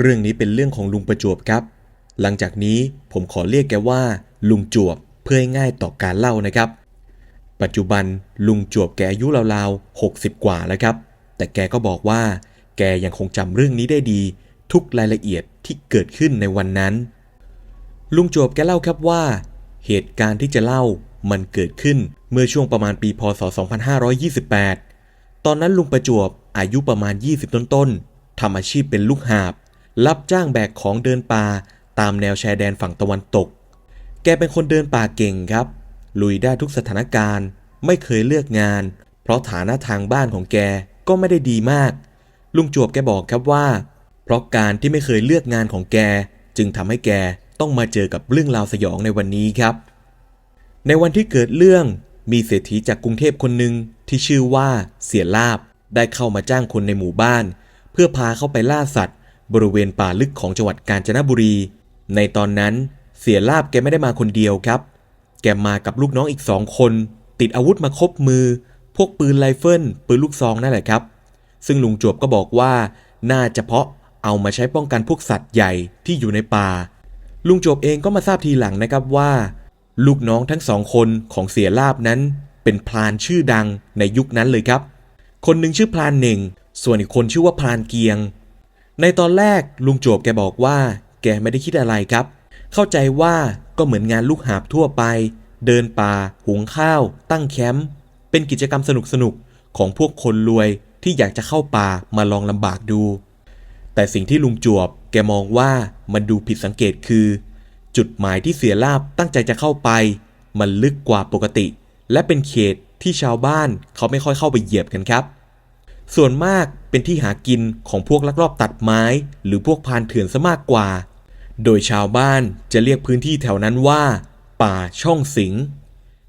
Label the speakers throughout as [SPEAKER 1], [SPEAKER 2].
[SPEAKER 1] เรื่องนี้เป็นเรื่องของลุงประจวบครับ หลังจากนี้ผมขอเรียกแกว่า ลุงจวบเพื่อให้ง่ายต่อการเล่านะครับ ปัจจุบันลุงจวบแกอายุราวๆ60 กว่าแล้วครับ แต่แกก็บอกว่า แกยังคงจำเรื่องนี้ได้ดี ทุกรายละเอียดที่เกิดขึ้นในวันนั้น ลุงจวบแกเล่าครับว่า เหตุการณ์ที่จะเล่ามันเกิดขึ้นเมื่อช่วงประมาณปีพศ 2528 ตอนนั้นลุงประจวบอายุประมาณ 20 ต้นๆทำอาชีพเป็นลูกหาบ รับจ้างแบกของเดินป่าตามแนวชายแดนฝั่งตะวันตก แกเป็นคนเดินป่าเก่งครับ ลุยได้ทุกสถานการณ์ ไม่เคยเลือกงาน เพราะฐานะทางบ้านของแกก็ไม่ได้ดีมาก ลุงจวบแกบอกครับว่า เพราะการที่ไม่เคยเลือกงานของแก จึงทำให้แกต้องมาเจอกับเรื่องราวสยองในวันนี้ครับ ในวันที่เกิดเรื่องมีเศรษฐีจากกรุงเทพคนหนึ่งที่ชื่อว่าเสียลาบได้เข้ามาจ้างคนในหมู่บ้าน เพื่อพาเข้าไปล่าสัตว์ บริเวณป่าลึกของจังหวัดกาญจนบุรี ในตอนนั้นเสียลาบแกไม่ได้มาคนเดียวครับ แกมากับลูกน้องอีกสองคน ติดอาวุธมาครบมือ พวกปืนไรเฟิลปืนลูกซองนั่นแหละครับ ซึ่งลุงจวบก็บอกว่า น่าจะเพาะเอามาใช้ป้องกันพวกสัตว์ใหญ่ที่อยู่ในป่า ลุงจบเองก็มาทราบทีหลังนะครับว่า ลูกน้องทั้งสองคนของเสียลาบนั้น เป็นพรานชื่อดังในยุคนั้นเลยครับ คนหนึ่งชื่อพรานหนึ่งส่วนอีกคนชื่อว่าพรานเกียง ในตอนแรกลุงโจบแกบอกว่า แกไม่ได้คิดอะไรครับ เข้าใจว่าก็เหมือนงานลูกหาบทั่วไป เดินป่า หุงข้าว ตั้งแคมป์เป็นกิจกรรมสนุกๆของพวกคนรวยที่อยากจะเข้าป่ามาลองลำบากดู แต่สิ่งที่ลุงจวบแกมองว่ามันดูผิดสังเกตคือ จุดหมายที่เสียลาบตั้งใจจะเข้าไป มันลึกกว่าปกติ และเป็นเขตที่ชาวบ้านเขาไม่ค่อยเข้าไปเหยียบกันครับ ส่วนมาก เป็นที่หากินของพวกลักลอบตัดไม้ หรือพวกพานเถื่อนซะมากกว่า โดยชาวบ้านจะเรียกพื้นที่แถวนั้นว่า ป่าช่องสิง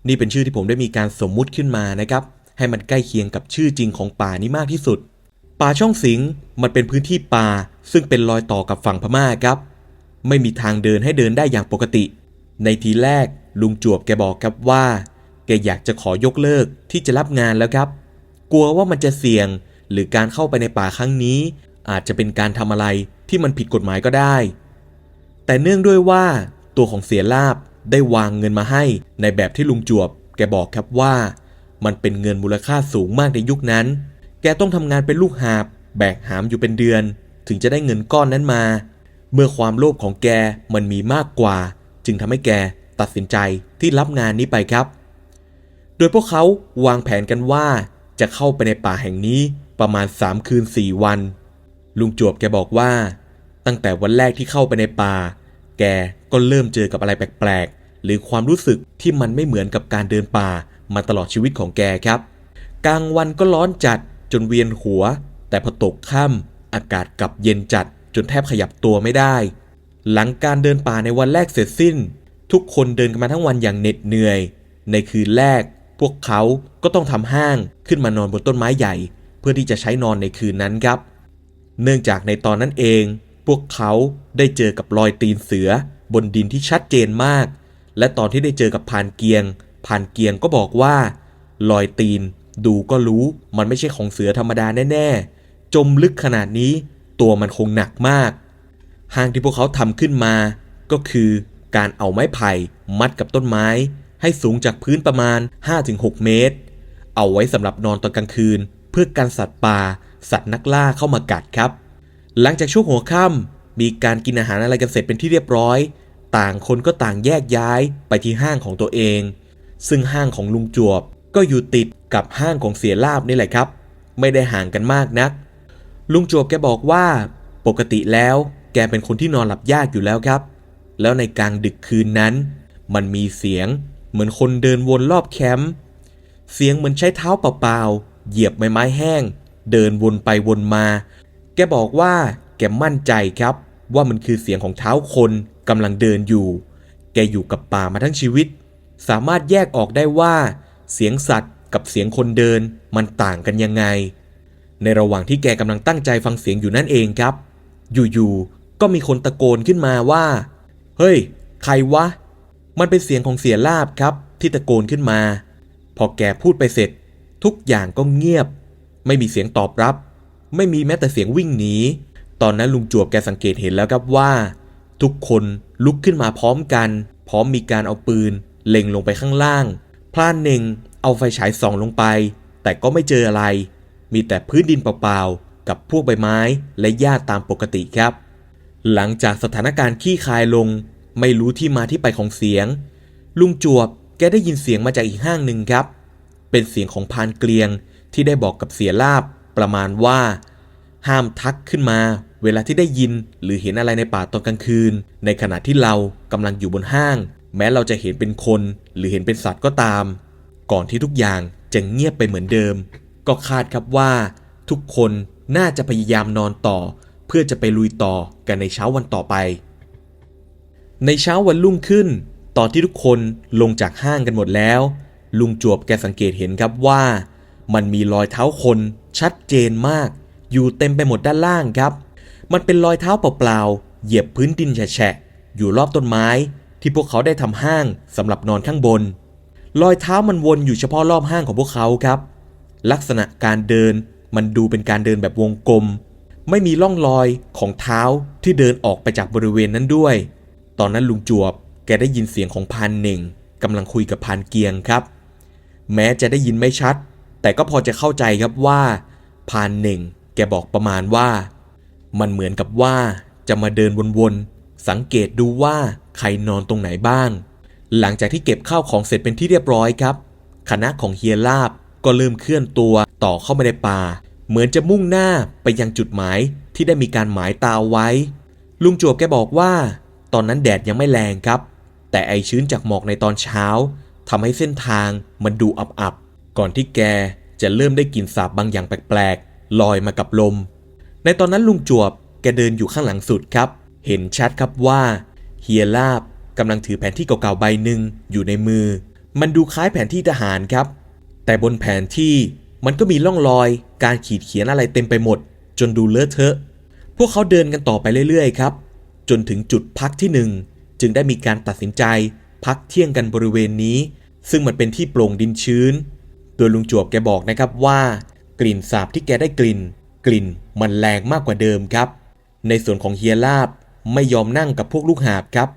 [SPEAKER 1] นี่เป็นชื่อที่ผมได้มีการสมมุติขึ้นมานะครับ ให้มันใกล้เคียงกับชื่อจริงของป่านี้มากที่สุด ป่าช่องสิงมันเป็นพื้นที่ป่า ซึ่งเป็นรอยต่อกับฝั่งพม่าครับ ไม่มีทางเดินให้เดินได้อย่างปกติ ในทีแรกลุงจวบแกบอกครับว่า แกอยากจะขอยกเลิกที่จะรับงานแล้วครับ กลัวว่ามันจะเสี่ยง หรือการเข้าไปในป่าครั้งนี้ อาจจะเป็นการทำอะไรที่มันผิดกฎหมายก็ได้ แต่เนื่องด้วยว่าตัวของเสียลาบได้วางเงินมาให้ในแบบที่ลุงจวบ แกบอกครับว่า มันเป็นเงินมูลค่าสูงมากในยุคนั้น แกต้องทำงานเป็นลูกหาบ แบกหามอยู่เป็นเดือน ถึงจะได้เงินก้อนนั้นมา เมื่อความโลภของแกมันมีมากกว่า จึงทำให้แกตัดสินใจที่รับงานนี้ไปครับ โดยพวกเขาวางแผนกันว่าจะเข้าไปในป่าแห่งนี้ ประมาณ3คืน4วัน ลุงจวบแกบอกว่า ตั้งแต่วันแรกที่เข้าไปในป่า แกก็เริ่มเจอกับอะไรแปลกๆ หรือความรู้สึกที่มันไม่เหมือนกับการเดินป่ามาตลอดชีวิตของแกครับ กลางวันก็ร้อนจัดจนเวียนหัว แต่พอตกค่ำอากาศกลับเย็นจัดจนแทบขยับตัวไม่ได้ หลังการเดินป่าในวันแรกเสร็จสิ้น ทุกคนเดินกันมาทั้งวันอย่างเหน็ดเหนื่อย ในคืนแรก พวกเขาก็ต้องทำห้างขึ้นมานอนบนต้นไม้ใหญ่ พื่อที่จะใช้นอนในคืนนั้นครับ เนื่องจากในตอนนั้นเอง พวกเขาได้เจอกับรอยตีนเสือบนดินที่ชัดเจนมาก และตอนที่ได้เจอกับพานเกียงพานเกียงก็บอกว่า รอยตีนดูก็รู้มันไม่ใช่ของเสือธรรมดาแน่ๆ จมลึกขนาดนี้ ตัวมันคงหนักมาก ห้างที่พวกเขาทำขึ้นมา ก็คือการเอาไม้ไผ่มัดกับต้นไม้ ให้สูงจากพื้นประมาณ 5-6 เมตร เอาไว้สำหรับนอนตอนกลางคืน พื่อกันสัตว์ป่า สัตว์นักล่าเข้ามากัดครับ หลังจากช่วงหัวค่ำมีการกินอาหารอะไรกันเสร็จเป็นที่เรียบร้อย ต่างคนก็ต่างแยกย้ายไปที่ห้างของตัวเอง ซึ่งห้างของลุงจวบก็อยู่ติดกับห้างของเสียลาบนี่แหละครับ ไม่ได้ห่างกันมากนัก ลุงจวบแกบอกว่า ปกติแล้วแกเป็นคนที่นอนหลับยากอยู่แล้วครับ แล้วในกลางดึกคืนนั้น มันมีเสียงเหมือนคนเดินวนรอบแคมป์เสียงเหมือนใช้เท้าเปล่าๆ เหยียบใบไม้แห้ง เดินวนไปวนมา แกบอกว่าแกมั่นใจครับ ว่ามันคือเสียงของเท้าคนกำลังเดินอยู่ แกอยู่กับป่ามาทั้งชีวิต สามารถแยกออกได้ว่า เสียงสัตว์กับเสียงคนเดินมันต่างกันยังไง ในระหว่างที่แกกำลังตั้งใจฟังเสียงอยู่นั่นเองครับ อยู่ๆก็มีคนตะโกนขึ้นมาว่า เฮ้ย ใครวะ มันเป็นเสียงของเสียลาบครับที่ตะโกนขึ้นมา พอแกพูดไปเสร็จ ทุกอย่างก็เงียบ ไม่มีเสียงตอบรับ ไม่มีแม้แต่เสียงวิ่งหนี ตอนนั้นลุงจวบแกสังเกตเห็นแล้วครับว่า ทุกคนลุกขึ้นมาพร้อมกัน พร้อมมีการเอาปืน เล็งลงไปข้างล่าง พลานเน่งเอาไฟฉายส่องลงไป แต่ก็ไม่เจออะไร มีแต่พื้นดินเปล่าๆ กับพวกใบไม้และหญ้าตามปกติครับ หลังจากสถานการณ์ขี้คายลง ไม่รู้ที่มาที่ไปของเสียง ลุงจวบแกได้ยินเสียงมาจากอีกห้างหนึ่งครับ เป็นเสียงของพานเกลียงที่ได้บอกกับเสียลาบประมาณว่า ห้ามทักขึ้นมาเวลาที่ได้ยินหรือเห็นอะไรในป่าตอนกลางคืน ในขณะที่เรากำลังอยู่บนห้าง แม้เราจะเห็นเป็นคน หรือเห็นเป็นสัตว์ก็ตาม ก่อนที่ทุกอย่างจะเงียบไปเหมือนเดิม ก็คาดครับว่า ทุกคนน่าจะพยายามนอนต่อ เพื่อจะไปลุยต่อกันในเช้าวันต่อไป ในเช้าวันรุ่งขึ้น ตอนที่ทุกคนลงจากห้างกันหมดแล้ว ลุงจวบแกสังเกตเห็นครับว่า มันมีรอยเท้าคนชัดเจนมาก อยู่เต็มไปหมดด้านล่างครับ มันเป็นรอยเท้าเปล่าๆเหยียบพื้นดินแฉะอยู่รอบต้นไม้ที่พวกเขาได้ทำห้างสำหรับนอนข้างบน รอยเท้ามันวนอยู่เฉพาะรอบห้างของพวกเขาครับ ลักษณะการเดินมันดูเป็นการเดินแบบวงกลม ไม่มีร่องรอยของเท้าที่เดินออกไปจากบริเวณนั้นด้วย ตอนนั้นลุงจวบแกได้ยินเสียงของพานหนึ่งกำลังคุยกับพานเกียงครับ แม้จะได้ยินไม่ชัด แต่ก็พอจะเข้าใจครับว่าพานหนึ่งแกบอกประมาณว่า มันเหมือนกับว่าจะมาเดินวนๆสังเกตดูว่าใครนอนตรงไหนบ้าง หลังจากที่เก็บข้าวของเสร็จเป็นที่เรียบร้อยครับ คณะของเฮียลาบก็เริ่มเคลื่อนตัวต่อเข้ามาในป่า เหมือนจะมุ่งหน้าไปยังจุดหมายที่ได้มีการหมายตาไว้ ลุงจวบแกบอกว่า ตอนนั้นแดดยังไม่แรงครับ แต่ไอชื้นจากหมอกในตอนเช้า ทำให้เส้นทางมันดูอับๆก่อนที่แกจะเริ่มได้กลิ่นสาบบางอย่างแปลกๆลอยมากับลม ในตอนนั้นลุงจวบแกเดินอยู่ข้างหลังสุดครับ เห็นชัดครับว่าเฮียลาบกำลังถือแผนที่เก่าๆใบหนึ่งอยู่ในมือ มันดูคล้ายแผนที่ทหารครับ แต่บนแผนที่มันก็มีร่องรอย การขีดเขียนอะไรเต็มไปหมด จนดูเลอะเทอะ พวกเขาเดินกันต่อไปเรื่อยๆครับ จนถึงจุดพักที่หนึ่งจึงได้มีการตัดสินใจ พักเที่ยงกันบริเวณนี้ ซึ่งมันเป็นที่โปร่งดินชื้น โดยลุงจวบแกบอกนะครับว่า กลิ่นสาบที่แกได้กลิ่น กลิ่นมันแรงมากกว่าเดิมครับ ในส่วนของเฮียลาบไม่ยอมนั่งกับพวกลูกหาบครับ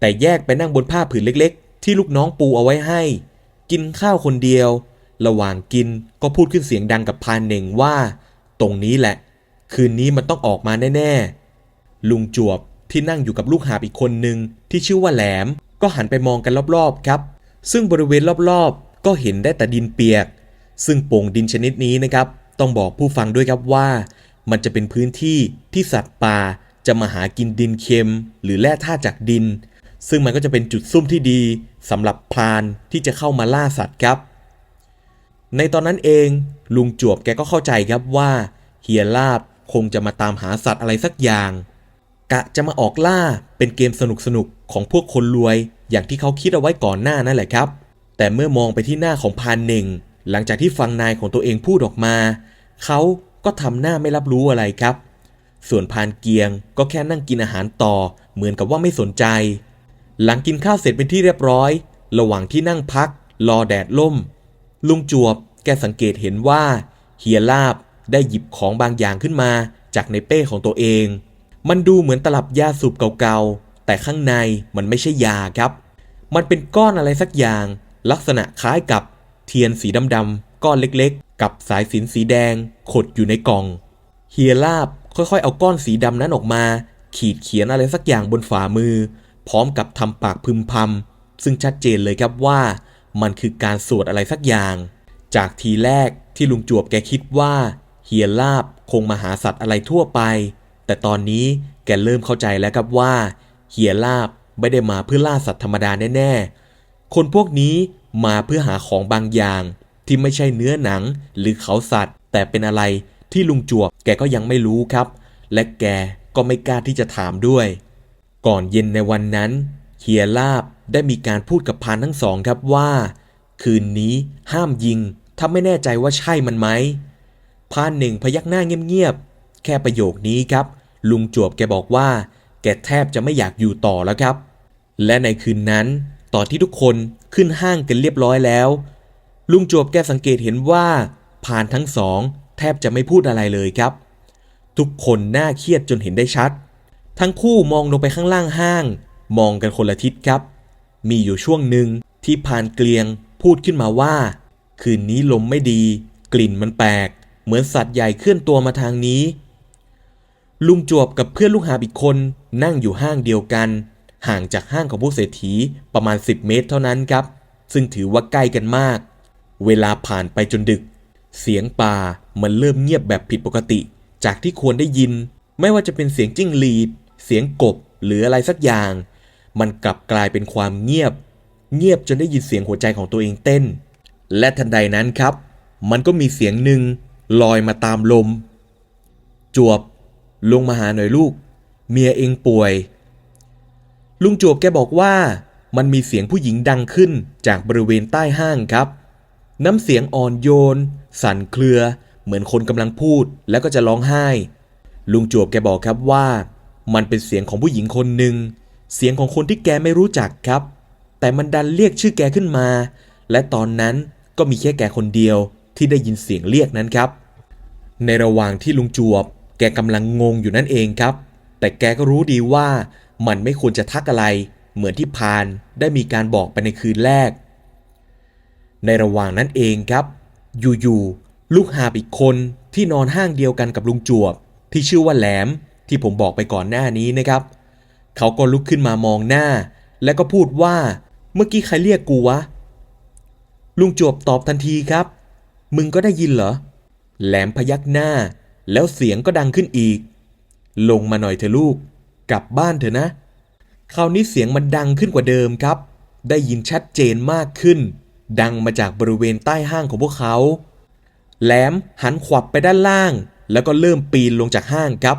[SPEAKER 1] แต่แยกไปนั่งบนผ้าผืนเล็กๆ ที่ลูกน้องปูเอาไว้ให้ กินข้าวคนเดียว ระหว่างกินก็พูดขึ้นเสียงดังกับพานเหน่งว่า ตรงนี้แหละ คืนนี้มันต้องออกมาแน่ๆลุงจวบที่นั่งอยู่กับลูกหาบอีกคนหนึ่งที่ชื่อว่าแหลม ก็หันไปมองกันรอบๆครับ ซึ่งบริเวณรอบๆ ก็เห็นได้แต่ดินเปียก ซึ่งโป่งดินชนิดนี้นะครับ ต้องบอกผู้ฟังด้วยครับว่า มันจะเป็นพื้นที่ที่สัตว์ป่าจะมาหากินดินเค็ม หรือแร่ธาตุจากดิน ซึ่งมันก็จะเป็นจุดซุ่มที่ดีสำหรับพรานที่จะเข้ามาล่าสัตว์ครับ ในตอนนั้นเองลุงจวบแกก็เข้าใจครับว่าเฮียลาบคงจะมาตามหาสัตว์อะไรสักอย่าง กะจะมาออกล่าเป็นเกมสนุกๆของพวกคนรวย อย่างที่เขาคิดเอาไว้ก่อนหน้านั่นแหละครับ แต่เมื่อมองไปที่หน้าของพานเน่ง หลังจากที่ฟังนายของตัวเองพูดออกมา เขาก็ทำหน้าไม่รับรู้อะไรครับ ส่วนพานเกียงก็แค่นั่งกินอาหารต่อ เหมือนกับว่าไม่สนใจ หลังกินข้าวเสร็จเป็นที่เรียบร้อย ระหว่างที่นั่งพัก รอแดดล่ม ลุงจวบแกสังเกตเห็นว่าเฮียลาบได้หยิบของบางอย่างขึ้นมาจากในเป้ของตัวเอง มันดูเหมือนตลับยาสูบเก่าๆ แต่ข้างในมันไม่ใช่ยาครับ มันเป็นก้อนอะไรสักอย่าง ลักษณะคล้ายกับเทียนสีดำๆก้อนเล็กๆ กับสายสินสีแดงขดอยู่ในกล่อง เฮียลาบค่อยๆ เอาก้อนสีดำนั้นออกมา ขีดเขียนอะไรสักอย่างบนฝ่ามือ พร้อมกับทำปากพึมพำซึ่งชัดเจนเลยครับว่า มันคือการสวดอะไรสักอย่าง จากทีแรกที่ลุงจวบแกคิดว่า เฮียลาบคงมาหาสัตว์อะไรทั่วไป แต่ตอนนี้แกเริ่มเข้าใจแล้วครับว่าเฮียลาบไม่ได้มาเพื่อล่าสัตว์ธรรมดาแน่ๆ คนพวกนี้มาเพื่อหาของบางอย่าง ที่ไม่ใช่เนื้อหนังหรือเขาสัตว์ แต่เป็นอะไรที่ลุงจวบแกก็ยังไม่รู้ครับ และแกก็ไม่กล้าที่จะถามด้วย ก่อนเย็นในวันนั้น เฮียลาบได้มีการพูดกับพานทั้งสองครับว่า คืนนี้ห้ามยิง ถ้าไม่แน่ใจว่าใช่มันไหมพานหนึ่งพยักหน้าเงียบๆแค่ประโยคนี้ครับ ลุงจวบแกบอกว่า แกแทบจะไม่อยากอยู่ต่อแล้วครับ และในคืนนั้นตอนที่ทุกคนขึ้นห้างกันเรียบร้อยแล้ว ลุงจวบแกสังเกตเห็นว่าพานทั้งสองแทบจะไม่พูดอะไรเลยครับ ทุกคนน่าเครียดจนเห็นได้ชัด ทั้งคู่มองลงไปข้างล่างห้าง มองกันคนละทิศครับ มีอยู่ช่วงหนึ่งที่พานเกลียงพูดขึ้นมาว่า คืนนี้ลมไม่ดี กลิ่นมันแปลก เหมือนสัตว์ใหญ่เคลื่อนตัวมาทางนี้ ลุงจวบกับเพื่อนลูกหาอีกคนนั่งอยู่ห้างเดียวกัน ห่างจากห้างของพวกเศรษฐีประมาณ 10 เมตรเท่านั้นครับ ซึ่งถือว่าใกล้กันมาก เวลาผ่านไปจนดึก เสียงป่ามันเริ่มเงียบแบบผิดปกติ จากที่ควรได้ยิน ไม่ว่าจะเป็นเสียงจิ้งหรีด เสียงกบหรืออะไรสักอย่าง มันกลับกลายเป็นความเงียบ เงียบจนได้ยินเสียงหัวใจของตัวเองเต้น และทันใดนั้นครับ มันก็มีเสียงหนึ่งลอยมาตามลม จวบ ลงมาหาหน่อยลูก เมียเองป่วย ลุงจวบแกบอกว่า มันมีเสียงผู้หญิงดังขึ้นจากบริเวณใต้ห้างครับ น้ำเสียงอ่อนโยน สั่นเครือ เหมือนคนกำลังพูดแล้วก็จะร้องไห้ ลุงจวบแกบอกครับว่า มันเป็นเสียงของผู้หญิงคนหนึ่งเสียงของคนที่แกไม่รู้จักครับ แต่มันดันเรียกชื่อแกขึ้นมา และตอนนั้นก็มีแค่แกคนเดียวที่ได้ยินเสียงเรียกนั้นครับ ในระหว่างที่ลุงจวบ แกกำลังงงอยู่นั่นเองครับ แต่แกก็รู้ดีว่ามันไม่ควรจะทักอะไร เหมือนที่พานได้มีการบอกไปในคืนแรก ในระหว่างนั้นเองครับ อยู่ๆลูกหาบอีกคนที่นอนห้างเดียวกันกับลุงจวบ ที่ชื่อว่าแหลมที่ผมบอกไปก่อนหน้านี้นะครับ เขาก็ลุกขึ้นมามองหน้า แล้วก็พูดว่า เมื่อกี้ใครเรียกกูวะลุงจวบตอบทันทีครับ มึงก็ได้ยินเหรอแหลมพยักหน้า แล้วเสียงก็ดังขึ้นอีก ลงมาหน่อยเถอะลูก กลับบ้านเถอะนะ คราวนี้เสียงมันดังขึ้นกว่าเดิมครับ ได้ยินชัดเจนมากขึ้น ดังมาจากบริเวณใต้ห้างของพวกเขา แหลมหันขวับไปด้านล่าง แล้วก็เริ่มปีนลงจากห้างครับ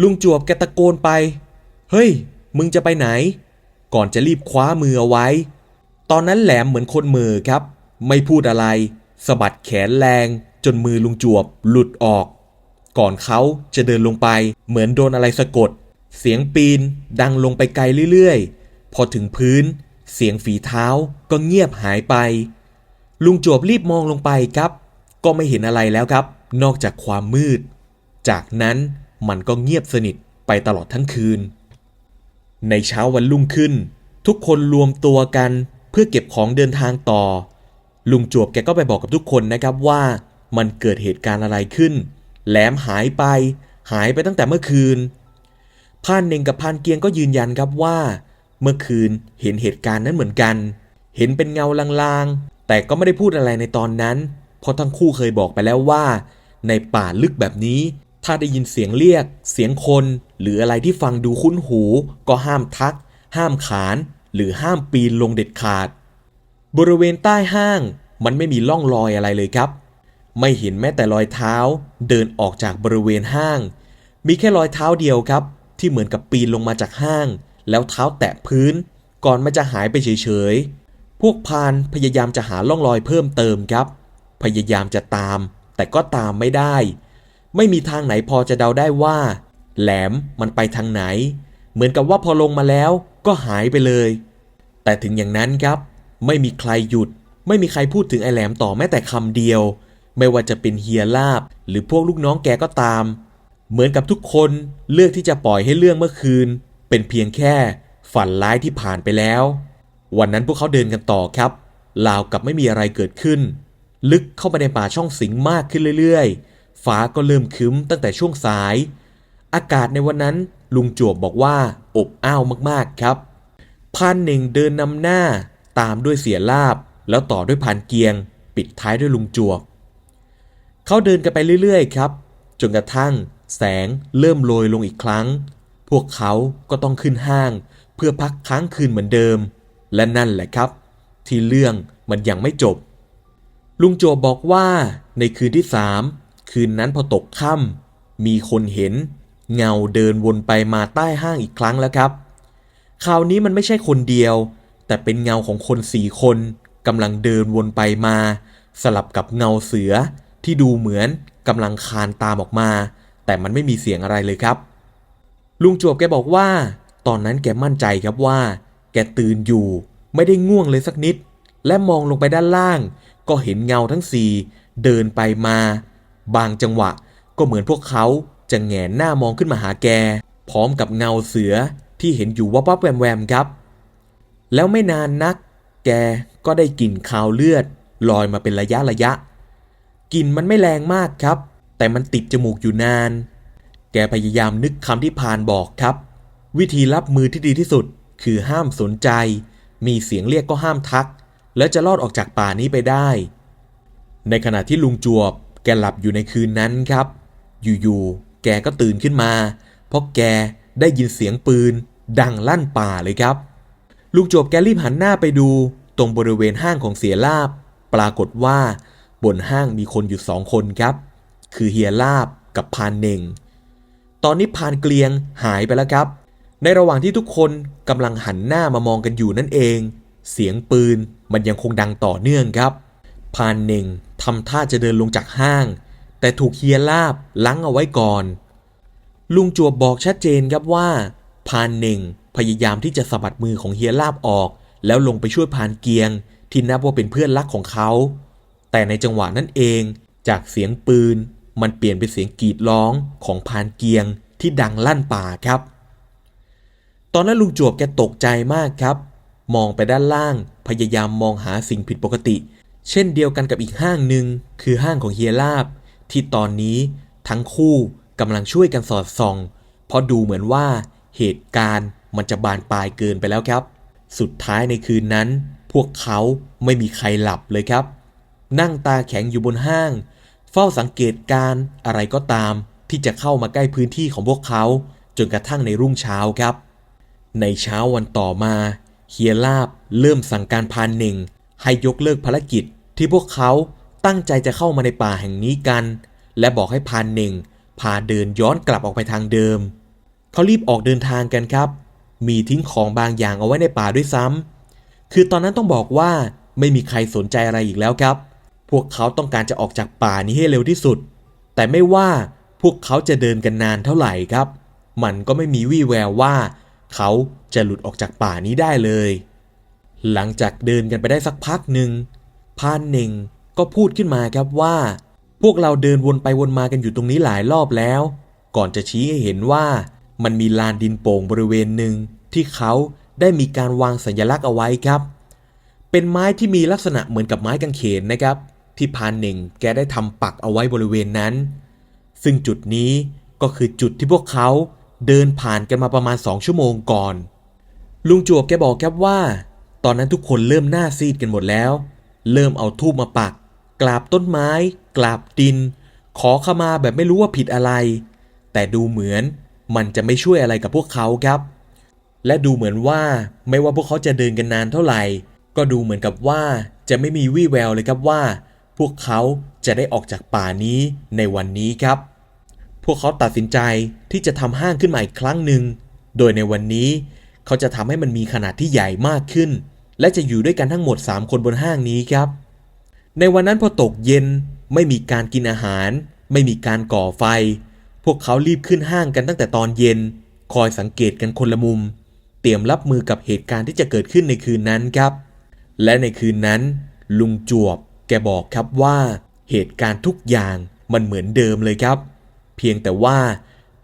[SPEAKER 1] ลุงจวบแกตะโกนไป เฮ้ย มึงจะไปไหน ก่อนจะรีบคว้ามือเอาไว้ ตอนนั้นแหลมเหมือนคนมือครับ ไม่พูดอะไรสะบัดแขนแรงจนมือลุงจวบหลุดออก ก่อนเขาจะเดินลงไปเหมือนโดนอะไรสะกด เสียงปีนดังลงไปไกลเรื่อยๆ พอถึงพื้น เสียงฝีเท้าก็เงียบหายไป ลุงจวบรีบมองลงไปครับ ก็ไม่เห็นอะไรแล้วครับ นอกจากความมืด จากนั้นมันก็เงียบสนิทไปตลอดทั้งคืน ในเช้าวันรุ่งขึ้น ทุกคนรวมตัวกันเพื่อเก็บของเดินทางต่อ ลุงจวบแกก็ไปบอกกับทุกคนนะครับว่ามันเกิดเหตุการณ์อะไรขึ้น แหลมหายไป หายไปตั้งแต่เมื่อคืนพานเน่งกับพานเกียงก็ยืนยันครับว่า เมื่อคืนเห็นเหตุการณ์นั้นเหมือนกัน เห็นเป็นเงาลางๆ แต่ก็ไม่ได้พูดอะไรในตอนนั้น เพราะทั้งคู่เคยบอกไปแล้วว่า ในป่าลึกแบบนี้ ถ้าได้ยินเสียงเรียก เสียงคน หรืออะไรที่ฟังดูคุ้นหู ก็ห้ามทัก ห้ามขาน หรือห้ามปีนลงเด็ดขาด บริเวณใต้ห้างมันไม่มีร่องรอยอะไรเลยครับ ไม่เห็นแม้แต่รอยเท้า เดินออกจากบริเวณห้าง มีแค่รอยเท้าเดียวครับ ที่เหมือนกับปีนลงมาจากห้าง แล้วเท้าแตะพื้น ก่อนมันจะหายไปเฉยๆ พวกพานพยายามจะหาร่องรอยเพิ่มเติมครับ พยายามจะตาม แต่ก็ตามไม่ได้ ไม่มีทางไหนพอจะเดาได้ว่า แหลมมันไปทางไหน เหมือนกับว่าพอลงมาแล้วก็หายไปเลย แต่ถึงอย่างนั้นครับ ไม่มีใครหยุด ไม่มีใครพูดถึงไอแหลมต่อแม้แต่คำเดียว ไม่ว่าจะเป็นเฮียลาบ หรือพวกลูกน้องแกก็ตาม เหมือนกับทุกคนเลือกที่จะปล่อยให้เรื่องเมื่อคืน เป็นเพียงแค่ฝันร้ายที่ผ่านไปแล้ว วันนั้นพวกเขาเดินกันต่อครับราวกับไม่มีอะไรเกิดขึ้น ลึกเข้าไปในป่าช่องสิงมากขึ้นเรื่อยๆ ฟ้าก็เริ่มคึ้มตั้งแต่ช่วงสาย อากาศในวันนั้นลุงจวบบอกว่าอบอ้าวมากๆครับพันหนึ่งเดินนำหน้าตามด้วยเสียลาบ แล้วต่อด้วยพันเกียง ปิดท้ายด้วยลุงจวบ เขาเดินกันไปเรื่อยๆ ครับ จนกระทั่ง แสงเริ่มโรยลงอีกครั้ง พวกเขาก็ต้องขึ้นห้าง เพื่อพักค้างคืนเหมือนเดิม และนั่นแหละครับ ที่เรื่องมันยังไม่จบ ลุงโจบอกว่าในคืนที่สามคืนนั้นพอตกค่ำมีคนเห็น เงาเดินวนไปมาใต้ห้างอีกครั้งแล้วครับ คราวนี้มันไม่ใช่คนเดียว แต่เป็นเงาของคนสี่คนกำลังเดินวนไปมา สลับกับเงาเสือ ที่ดูเหมือนกำลังคานตามออกมา แต่มันไม่มีเสียงอะไรเลยครับ ลุงจวบแกบอกว่า ตอนนั้นแกมั่นใจครับว่า แกตื่นอยู่ ไม่ได้ง่วงเลยสักนิด และมองลงไปด้านล่าง ก็เห็นเงาทั้งสี่เดินไปมา บางจังหวะก็เหมือนพวกเขาจะแงนหน้ามองขึ้นมาหาแก พร้อมกับเงาเสือที่เห็นอยู่วับวับแวมแวมครับ แล้วไม่นานนัก แกก็ได้กลิ่นคาวเลือดลอยมาเป็นระยะระยะ กลิ่นมันไม่แรงมากครับ แต่มันติดจมูกอยู่นาน แกพยายามนึกคำที่พานบอกครับ วิธีรับมือที่ดีที่สุด คือห้ามสนใจ มีเสียงเรียกก็ห้ามทัก แล้วจะรอดออกจากป่านี้ไปได้ ในขณะที่ลุงจวบ แกหลับอยู่ในคืนนั้นครับ อยู่ๆ แกก็ตื่นขึ้นมา เพราะแกได้ยินเสียงปืน ดังลั่นป่าเลยครับ ลุงจวบแกรีบหันหน้าไปดู ตรงบริเวณห้างของเสียลาบ ปรากฏว่า บนห้างมีคนอยู่สองคนครับ คือเฮียลาบกับพานเน่ง ตอนนี้พานเกลียงหายไปแล้วครับ ในระหว่างที่ทุกคนกำลังหันหน้ามามองกันอยู่นั่นเอง เสียงปืนมันยังคงดังต่อเนื่องครับ พานเน่งทำท่าจะเดินลงจากห้าง แต่ถูกเฮียลาบลังเอาไว้ก่อน ลุงจวบบอกชัดเจนครับว่า พานเน่งพยายามที่จะสะบัดมือของเฮียลาบออก แล้วลงไปช่วยพานเกียง ที่นับว่าเป็นเพื่อนรักของเขา แต่ในจังหวะนั้นเอง จากเสียงปืน มันเปลี่ยนเป็นเสียงกรีดร้องของพานเกียงที่ดังลั่นป่าครับ ตอนนั้นลุงจวบแกตกใจมากครับ มองไปด้านล่างพยายามมองหาสิ่งผิดปกติ เช่นเดียวกันกับอีกห้างหนึ่งคือห้างของเฮียลาบ ที่ตอนนี้ทั้งคู่กำลังช่วยกันสอดส่อง เพราะดูเหมือนว่าเหตุการณ์มันจะบานปลายเกินไปแล้วครับ สุดท้ายในคืนนั้น พวกเขาไม่มีใครหลับเลยครับ นั่งตาแข็งอยู่บนห้าง เฝ้าสังเกตการ์อะไรก็ตามที่จะเข้ามาใกล้พื้นที่ของพวกเขา จนกระทั่งในรุ่งเช้าครับ ในเช้าวันต่อมาเฮียลาบเริ่มสั่งการพานหนึ่งให้ยกเลิกภารกิจที่พวกเขาตั้งใจจะเข้ามาในป่าแห่งนี้กัน และบอกให้พานหนึ่งพาเดินย้อนกลับออกไปทางเดิม เขารีบออกเดินทางกันครับ มีทิ้งของบางอย่างเอาไว้ในป่าด้วยซ้ำคือตอนนั้นต้องบอกว่าไม่มีใครสนใจอะไรอีกแล้วครับ พวกเขาต้องการจะออกจากป่านี้ให้เร็วที่สุด แต่ไม่ว่าพวกเขาจะเดินกันนานเท่าไหร่ครับ มันก็ไม่มีวี่แววว่าเขาจะหลุดออกจากป่านี้ได้เลย หลังจากเดินกันไปได้สักพักหนึ่งพานเน่งก็พูดขึ้นมาครับว่า พวกเราเดินวนไปวนมากันอยู่ตรงนี้หลายรอบแล้ว ก่อนจะชี้ให้เห็นว่ามันมีลานดินโป่งบริเวณหนึ่งที่เขาได้มีการวางสัญลักษณ์เอาไว้ครับ เป็นไม้ที่มีลักษณะเหมือนกับไม้กางเขนนะครับ ที่พานเน่งแกได้ทำปักเอาไว้บริเวณนั้น ซึ่งจุดนี้ก็คือจุดที่พวกเขาเดินผ่านกันมาประมาณสองชั่วโมงก่อน ลุงจวบแกบอกครับว่า ตอนนั้นทุกคนเริ่มหน้าซีดกันหมดแล้ว เริ่มเอาทูบมาปัก กราบต้นไม้ กราบดิน ขอขมาแบบไม่รู้ว่าผิดอะไร แต่ดูเหมือนมันจะไม่ช่วยอะไรกับพวกเขาครับ และดูเหมือนว่าไม่ว่าพวกเขาจะเดินกันนานเท่าไหร่ ก็ดูเหมือนกับว่าจะไม่มีวี่แววเลยครับว่า พวกเขาจะได้ออกจากป่านี้ในวันนี้ครับ พวกเขาตัดสินใจที่จะทำห้างขึ้นมาอีกครั้งหนึ่ง โดยในวันนี้เขาจะทำให้มันมีขนาดที่ใหญ่มากขึ้น และจะอยู่ด้วยกันทั้งหมด 3 คนบนห้างนี้ครับ ในวันนั้นพอตกเย็นไม่มีการกินอาหาร ไม่มีการก่อไฟ พวกเขารีบขึ้นห้างกันตั้งแต่ตอนเย็น คอยสังเกตกันคนละมุม เตรียมรับมือกับเหตุการณ์ที่จะเกิดขึ้นในคืนนั้นครับ และในคืนนั้น ลุงจวบ แกบอกครับว่าเหตุการณ์ทุกอย่างมันเหมือนเดิมเลยครับ เพียงแต่ว่า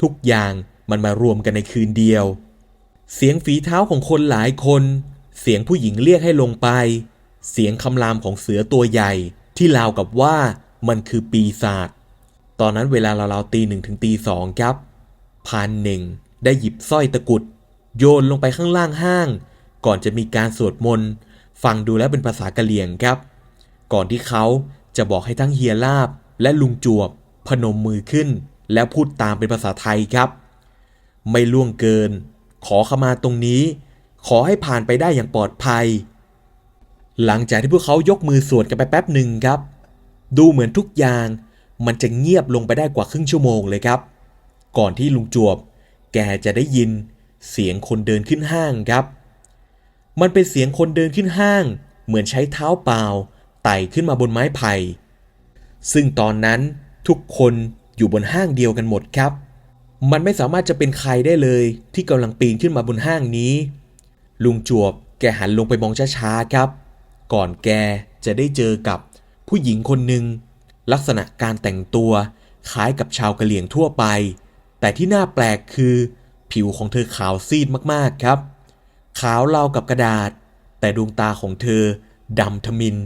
[SPEAKER 1] ทุกอย่างมันมารวมกันในคืนเดียว เสียงฝีเท้าของคนหลายคน เสียงผู้หญิงเรียกให้ลงไป เสียงคำรามของเสือตัวใหญ่ที่ราวกับว่ามันคือปีศาจตอนนั้นเวลาราวๆตีหนึ่งถึงตีสองครับพานหนึ่งได้หยิบสร้อยตะกุด โยนลงไปข้างล่างห้าง ก่อนจะมีการสวดมนต์ฟังดูแล้วเป็นภาษากะเหรี่ยงครับ ก่อนที่เขาจะบอกให้ทั้งเฮียลาบและลุงจวบ พนมมือขึ้น แล้วพูดตามเป็นภาษาไทยครับ ไม่ล่วงเกิน ขอขมาตรงนี้ ขอให้ผ่านไปได้อย่างปลอดภัย หลังจากที่พวกเขายกมือสวดกันไปแป๊บหนึ่งครับ ดูเหมือนทุกอย่างมันจะเงียบลงไปได้กว่าครึ่งชั่วโมงเลยครับ ก่อนที่ลุงจวบ แกจะได้ยิน เสียงคนเดินขึ้นห้างครับ มันเป็นเสียงคนเดินขึ้นห้าง เหมือนใช้เท้าเปล่า ไต่ขึ้นมาบนไม้ไผ่ ซึ่งตอนนั้นทุกคนอยู่บนห้างเดียวกันหมดครับ มันไม่สามารถจะเป็นใครได้เลยที่กำลังปีนขึ้นมาบนห้างนี้ ลุงจวบแกหันลงไปมองช้าๆครับ ก่อนแกจะได้เจอกับผู้หญิงคนหนึ่งลักษณะการแต่งตัวคล้ายกับชาวกะเหรี่ยงทั่วไป แต่ที่น่าแปลกคือผิวของเธอขาวซีดมากๆครับ ขาวรากับกระดาษ แต่ดวงตาของเธอดำทมิน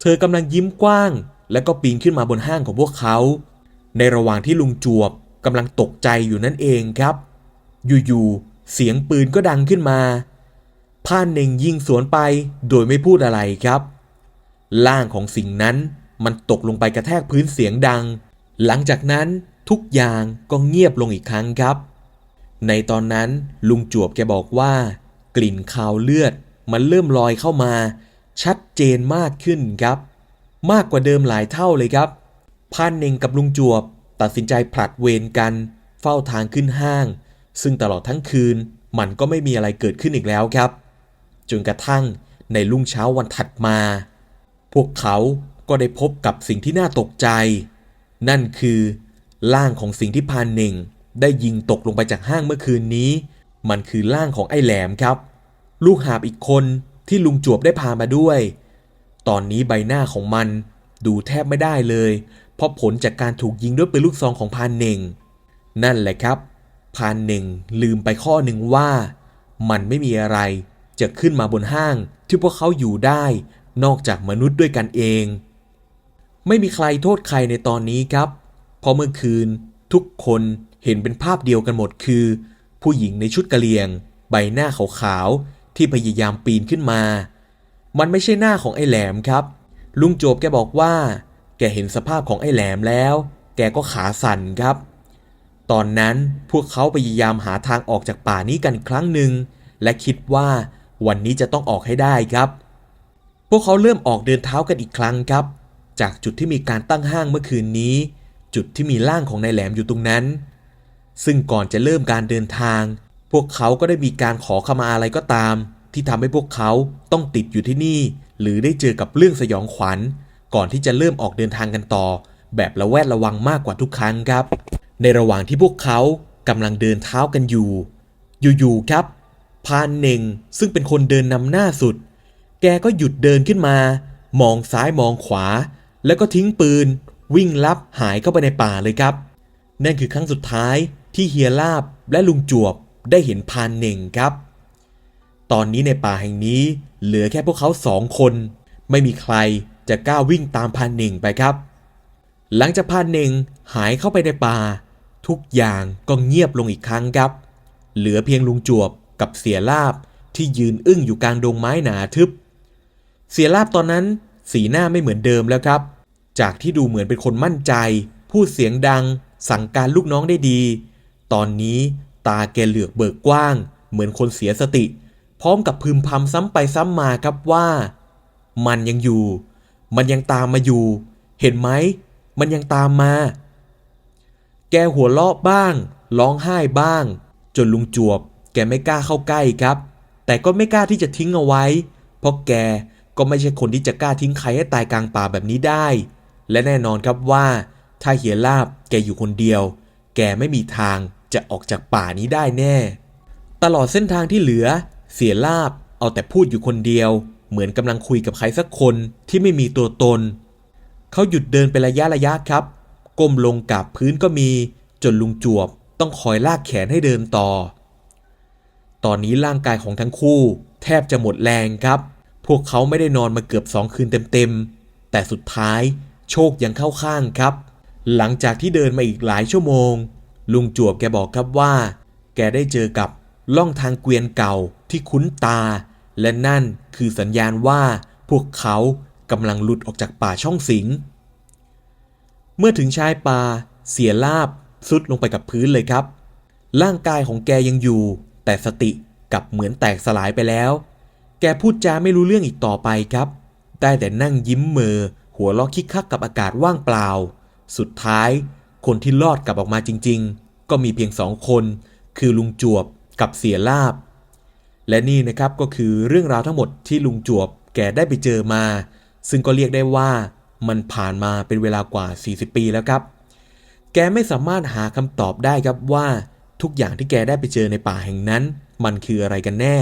[SPEAKER 1] เธอกำลังยิ้มกว้าง และก็ปีนขึ้นมาบนห้างของพวกเขา ในระหว่างที่ลุงจวบกำลังตกใจอยู่นั่นเองครับ อยู่ๆ เสียงปืนก็ดังขึ้นมาพ่านเน่งยิงสวนไปโดยไม่พูดอะไรครับร่างของสิ่งนั้นมันตกลงไปกระแทกพื้นเสียงดัง หลังจากนั้นทุกอย่างก็เงียบลงอีกครั้งครับ ในตอนนั้นลุงจวบแกบอกว่า กลิ่นคาวเลือดมันเริ่มลอยเข้ามา ชัดเจนมากขึ้นครับ มากกว่าเดิมหลายเท่าเลยครับพานเน่งกับลุงจวบ ตัดสินใจผลัดเวรกัน เฝ้าทางขึ้นห้าง ซึ่งตลอดทั้งคืนมันก็ไม่มีอะไรเกิดขึ้นอีกแล้วครับ จนกระทั่งในรุ่งเช้าวันถัดมา พวกเขาก็ได้พบกับสิ่งที่น่าตกใจ นั่นคือร่างของสิ่งที่พานเน่ง ได้ยิงตกลงไปจากห้างเมื่อคืนนี้ มันคือร่างของไอ้แหลมครับ ลูกหาบอีกคน ที่ลุงจวบได้พามาด้วย ตอนนี้ใบหน้าของมันดูแทบไม่ได้เลย เพราะผลจากการถูกยิงด้วยปืนลูกซองของพานเน่ง นั่นแหละครับ พานเน่งลืมไปข้อหนึ่งว่า มันไม่มีอะไรจะขึ้นมาบนห้างที่พวกเขาอยู่ได้ นอกจากมนุษย์ด้วยกันเอง ไม่มีใครโทษใครในตอนนี้ครับ เพราะเมื่อคืนทุกคนเห็นเป็นภาพเดียวกันหมดคือ ผู้หญิงในชุดกะเหรี่ยง ใบหน้าขาวๆ ที่พยายามปีนขึ้นมา มันไม่ใช่หน้าของไอ้แหลมครับ ลุงโจบแกบอกว่า แกเห็นสภาพของไอ้แหลมแล้ว แกก็ขาสั่นครับ ตอนนั้นพวกเขาพยายามหาทางออกจากป่านี้กันครั้งหนึ่ง และคิดว่าวันนี้จะต้องออกให้ได้ครับ พวกเขาเริ่มออกเดินเท้ากันอีกครั้งครับ จากจุดที่มีการตั้งห้างเมื่อคืนนี้ จุดที่มีร่างของนายแหลมอยู่ตรงนั้น ซึ่งก่อนจะเริ่มการเดินทาง พวกเขาก็ได้มีการขอขมาอะไรก็ตาม ที่ทำให้พวกเขาต้องติดอยู่ที่นี่ หรือได้เจอกับเรื่องสยองขวัญ ก่อนที่จะเริ่มออกเดินทางกันต่อ แบบระแวดระวังมากกว่าทุกครั้งครับ ในระหว่างที่พวกเขากำลังเดินเท้ากันอยู่ อยู่ๆครับพานเน่งซึ่งเป็นคนเดินนำหน้าสุด แกก็หยุดเดินขึ้นมา มองซ้ายมองขวา แล้วก็ทิ้งปืน วิ่งลับหายเข้าไปในป่าเลยครับ นั่นคือครั้งสุดท้ายที่เฮียลาบและลุงจวบ ได้เห็นพานเน่งครับ ตอนนี้ในป่าแห่งนี้เหลือแค่พวกเขาสองคน ไม่มีใครจะกล้าวิ่งตามพานเน่งไปครับ หลังจากพานเน่งหายเข้าไปในป่า ทุกอย่างก็เงียบลงอีกครั้งครับ เหลือเพียงลุงจวบกับเสียลาบที่ยืนอึ้งอยู่กลางดงไม้หนาทึบ เสียลาบตอนนั้นสีหน้าไม่เหมือนเดิมแล้วครับ จากที่ดูเหมือนเป็นคนมั่นใจ พูดเสียงดัง สั่งการลูกน้องได้ดี ตอนนี้ ตาแกเหลือกเบิกกว้าง เหมือนคนเสียสติ พร้อมกับพึมพำซ้ำไปซ้ำมาครับว่า มันยังอยู่ มันยังตามมาอยู่ เห็นไหม มันยังตามมา แกหัวเราะบ้าง ร้องไห้บ้าง จนลุงจวบ แกไม่กล้าเข้าใกล้ครับ แต่ก็ไม่กล้าที่จะทิ้งเอาไว้ เพราะแกก็ไม่ใช่คนที่จะกล้าทิ้งใครให้ตายกลางป่าแบบนี้ได้ และแน่นอนครับว่า ถ้าเฮียลาบแกอยู่คนเดียว แกไม่มีทาง จะออกจากป่านี้ได้แน่ ตลอดเส้นทางที่เหลือ เสียลาบเอาแต่พูดอยู่คนเดียว เหมือนกำลังคุยกับใครสักคนที่ไม่มีตัวตน เขาหยุดเดินเป็นระยะระยะครับ ก้มลงกับพื้นก็มี จนลุงจวบต้องคอยลากแขนให้เดินต่อ ตอนนี้ร่างกายของทั้งคู่ แทบจะหมดแรงครับ พวกเขาไม่ได้นอนมาเกือบสองคืนเต็มๆ แต่สุดท้ายโชคยังเข้าข้างครับ หลังจากที่เดินมาอีกหลายชั่วโมง ลุงจวบแกบอกครับว่า แกได้เจอกับล่องทางเกวียนเก่าที่คุ้นตา และนั่นคือสัญญาณว่าพวกเขากำลังหลุดออกจากป่าช่องสิง เมื่อถึงชายป่าเสียลาบซุดลงไปกับพื้นเลยครับ ร่างกายของแกยังอยู่ แต่สติกับเหมือนแตกสลายไปแล้ว แกพูดจาไม่รู้เรื่องอีกต่อไปครับ ได้แต่นั่งยิ้มเมอหัวเราะคิกคักกับอากาศว่างเปล่า สุดท้าย คนที่รอดกลับออกมาจริงๆ ก็มีเพียงสองคน คือลุงจวบกับเสียลาบ และนี่นะครับก็คือเรื่องราวทั้งหมดที่ลุงจวบแกได้ไปเจอมา ซึ่งก็เรียกได้ว่ามันผ่านมาเป็นเวลากว่า 40 ปีแล้วครับ แกไม่สามารถหาคำตอบได้ครับว่าทุกอย่างที่แกได้ไปเจอในป่าแห่งนั้น มันคืออะไรกันแน่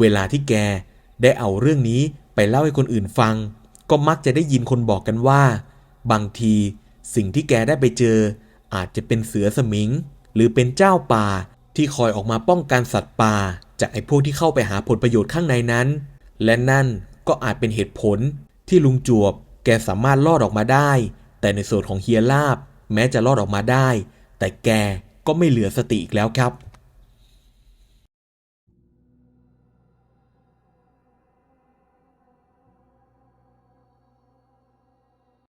[SPEAKER 1] เวลาที่แกได้เอาเรื่องนี้ไปเล่าให้คนอื่นฟัง ก็มักจะได้ยินคนบอกกันว่า บางทีสิ่งที่แกได้ไปเจอ อาจจะเป็นเสือสมิง หรือเป็นเจ้าป่า ที่คอยออกมาป้องกันสัตว์ป่า จากไอ้พวกที่เข้าไปหาผลประโยชน์ข้างในนั้น และนั่นก็อาจเป็นเหตุผลที่ลุงจวบ แกสามารถรอดออกมาได้ แต่ในส่วนของเฮียลาบ แม้จะรอดออกมาได้ แต่แกก็ไม่เหลือสติอีกแล้วครับ